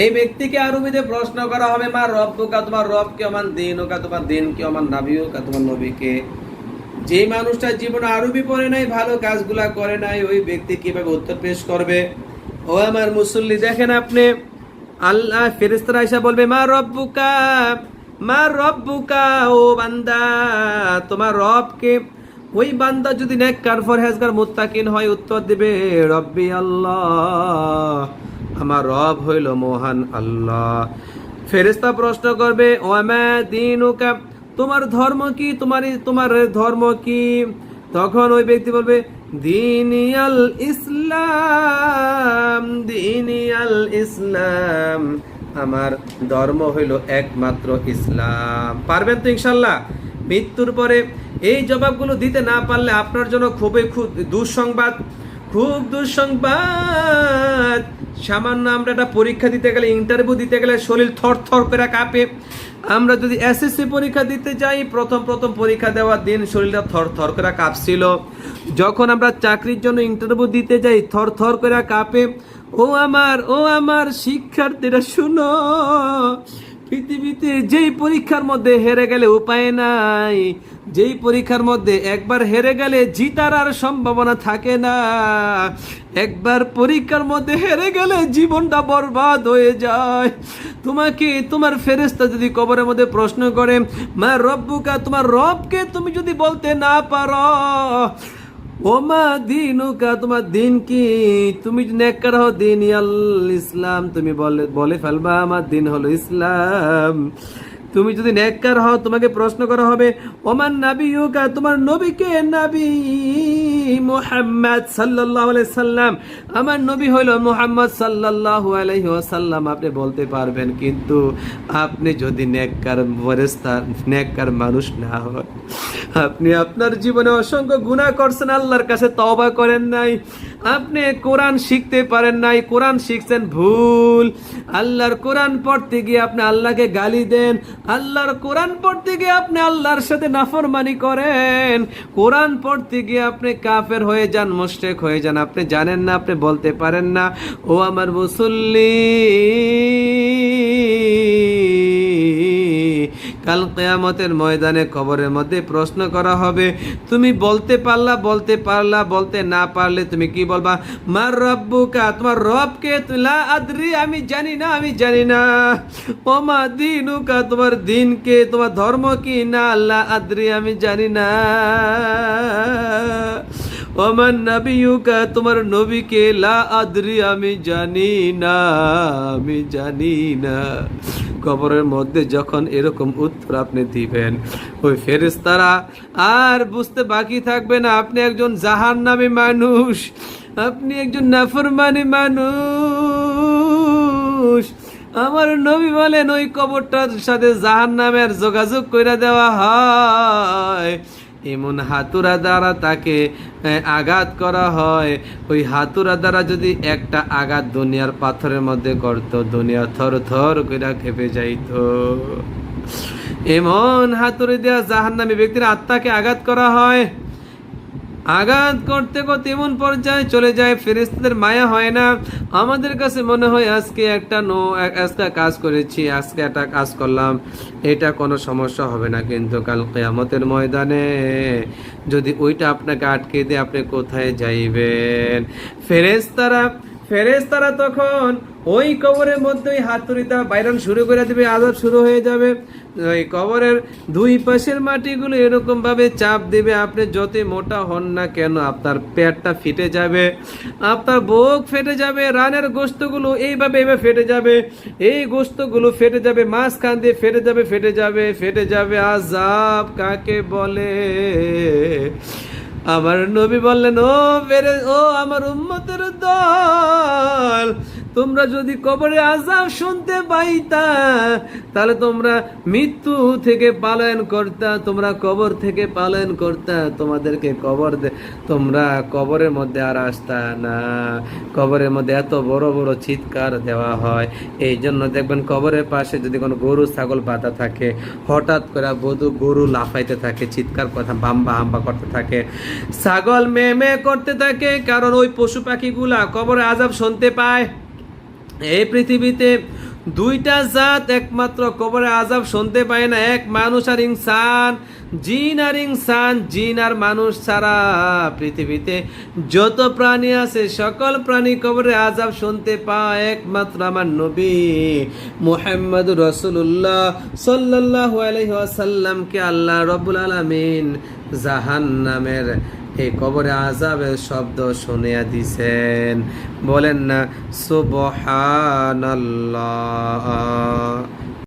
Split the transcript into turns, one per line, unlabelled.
এই ব্যক্তিকে আরবিতে প্রশ্ন করা হবে, মা রব্বুকা, তোমার রব কে আমার দিন ওকা তোমার দিন কে আমার নাবি ওকা তোমার নবীকে? যে মানুষটা জীবনে আরবি পড়ে নাই, ভালো কাজগুলা করে নাই, ওই ব্যক্তি কীভাবে উত্তর পেশ করবে? ও আমার মুসল্লি, দেখেন আপনি, আল্লাহ ফেরেস্তারা এসে বলবে, মা রব রব্বুকা, মা রব রব্বুকা, ও বান্দা, তোমার রব রবকে, ওই বান্দা যদি নেককার ফরহেজগার মুত্তাকিন হয়, উত্তর দিবে, রব্বি আল্লাহ। আমার রব হইল মহান আল্লাহ। ফেরেস্তা প্রশ্ন করবে, ওয়ামা তোমার ধর্ম কি? তোমার তোমার ধর্ম কি? তখন ওই ব্যক্তি বলবে, দিনিয়াল ইসলাম দিনিয়াল ইসলাম। আমার ধর্ম হইল একমাত্র ইসলাম। পারবেন তো ইনশাল্লাহ? মৃত্যুর পরে এই জবাবগুলো দিতে না পারলে আপনার জন্য খুবই খুব দুঃসংবাদ। খুব দুঃসংবাদ। সামান্য আমরা একটা পরীক্ষা দিতে গেলে ইন্টারভিউ দিতে গেলে শরীর থর থর করে কাঁপে। আমরা যদি এসএসসি পরীক্ষা দিতে যাই, প্রথম প্রথম পরীক্ষা দেওয়ার দিন শরীরটা থর থর করে কাঁপছিল। যখন আমরা চাকরির জন্য ইন্টারভিউ দিতে যাই, থর থর করে কাঁপে, ও আমার ও আমার শিক্ষার্থীরা, শুনো পৃথিবীতে যেই পরীক্ষার মধ্যে হেরে গেলে উপায় নাই, যেই পরীক্ষার মধ্যে একবার হেরে গেলে জিতার আর সম্ভাবনা থাকে না, একবার পরীক্ষার মধ্যে হেরে গেলে জীবনটা বরবাদ হয়ে যায়। তোমাকে তোমার ফেরেস্তা যদি কবরের মধ্যে প্রশ্ন করে, মা রব্বুকা, তোমার রবকে তুমি যদি বলতে না পারো ওমা দিনুকা তোমার দিন কি? তুমি নেককার হও, দিন ইসলাম। তুমি বলে বলে ফেলবা, আমার দিন হলো ইসলাম। তুমি যদি নেককার হও, তোমাকে প্রশ্ন করা হবে ওমান নাবিউকা তোমার নবীকে নাবি। মুহাম্মদ আলাইহি সাল্লাম। আমার নবী হইল মোহাম্মদ সাল্লাল্লাহু আলাইহি সাল্লাম আপনি বলতে পারবেন, কিন্তু আপনি যদি নেককার ফেরেশতা, নেককার মানুষ না হন, আপনি আপনার জীবনে অসংখ্য গুনাহ করছেন, আল্লাহর কাছে তবা করেন নাই। আপনি কোরআন শিখতে পারেন নাই, কোরআন শিখছেন, ভুল। আল্লাহর কোরআন পড়তে গিয়ে আপনি আল্লাহকে গালি দেন, আল্লাহর কোরআন পড়তে গিয়ে আপনি আল্লাহর সাথে নাফরমানি করেন। কোরআন পড়তে গিয়ে আপনি কাফের হয়ে যান মোস্টেক হয়ে যান, আপনি জানেন না, আপনি বলতে পারেন না। ও আমার মুসল্লি কাল কেয়ামতের ময়দানে কবরের মধ্যে প্রশ্ন করা হবে, তুমি বলতে পারলা বলতে পারলা, বলতে না পারলে তুমি কি বলবা? মার রব্বুকা, তোমার রবকে তুলা আদ্রি, আমি জানি না, আমি জানি না। ও মা দিনুকা, তোমার দিনকে, তোমার ধর্ম কি? না আল্লাহ আদ্রি, আমি জানি না। ওমান নবিয়ুকা, তোমার নবীকে, লা আদ্রি, আমি জানি না, আমি জানি না। কবরের মধ্যে যখন এরকম উত্তর আপনি দিবেন, ওই ফেরেস্তারা আর বুঝতে বাকি থাকবে না, আপনি একজন জাহান নামী মানুষ, আপনি একজন নাফরমানি মানুষ। আমার নবী বলেন, ওই কবরটার সাথে জাহান নামের যোগাযোগ করে দেওয়া হয়। এমন হাতুরা দ্বারা তাকে আঘাত করা হয়। ওই হাতুরা দ্বারা যদি একটা আঘাত দুনিয়ার পাথরের মধ্যে করতো দুনিয়া থর থর করে খেপে যাইত। এমন হাতুড়ি দেওয়া জাহান্নামী ব্যক্তির আত্মাকে আঘাত করা হয়। আঘাত করতে করতে এমন পর্যায়ে চলে যায় ফেরেস্তাদের মায়া হয় না। আমাদের কাছে মনে হয় আজকে একটা নো এক- আজকে কাজ করেছি, আজকে একটা কাজ করলাম। এটা কোনো সমস্যা হবে না কিন্তু কাল কেয়ামতের ময়দানে। যদি ওইটা আপনাকে আটকে দিয়ে আপনি কোথায় যাইবেন? ফেরেস্তারা ফেরেস্তারা তখন ওই কবরের মধ্যেই হাতুড়িটা বাইরান শুরু করে দেবে, আজাব শুরু হয়ে যাবে। ওই কবরের দুই পাশের মাটিগুলো এরকম ভাবে চাপ দিবে, আপনি যত মোটা হন না কেন, আপনার পেটটা ফেটে যাবে, আপনার বুক ফেটে যাবে, রানের গোস্তগুলো এইভাবে এইভাবে ফেটে যাবে, এই গোস্তগুলো ফেটে যাবে, মাঝখান দিয়ে ফেটে যাবে ফেটে যাবে ফেটে যাবে, আজাব কাকে বলে? আমার নবী বললেন, ও বেরে, ও আমার উম্মতের দল তোমরা যদি কবরে আজাব শুনতে পাইতা, তাহলে তোমরা মৃত্যু থেকে পালন করতা, তোমরা কবর থেকে পালন করতা, তোমাদেরকে কবর তোমরা কবরের মধ্যে আর আসতা না। কবরের মধ্যে এত বড় বড় চিৎকার দেওয়া হয়। এই জন্য দেখবেন কবরের পাশে যদি কোনো গরু, ছাগল, বাঁধা থাকে, হঠাৎ করে বধু গরু লাফাইতে থাকে, চিৎকার কথা বাম্বা হাম্বা করতে থাকে, ছাগল মে মে করতে থাকে, কারণ ওই পশু পাখিগুলা কবরে আজাব শুনতে পায়। এই পৃথিবীতে দুইটা জাত একমাত্র কবরে আজাব শুনতে পায় না। এক মানুষ আর ইনসান। জিন আর ইনসান, জিন আর মানুষ ছাড়া পৃথিবীতে যত প্রাণী আছে, সকল প্রাণী কবরে আজাব শুনতে পায় একমাত্র আমার নবী মুহাম্মদ রসুল্লাহ সাল্লাল্লাহু আলাইহি ওয়াসাল্লামকে আল্লাহ রব্বুল আলামিন জাহান্নামের এই কবরে আজাবের শব্দ শুনিয়া দিছেন। বলেন না, সুবহানাল্লাহ।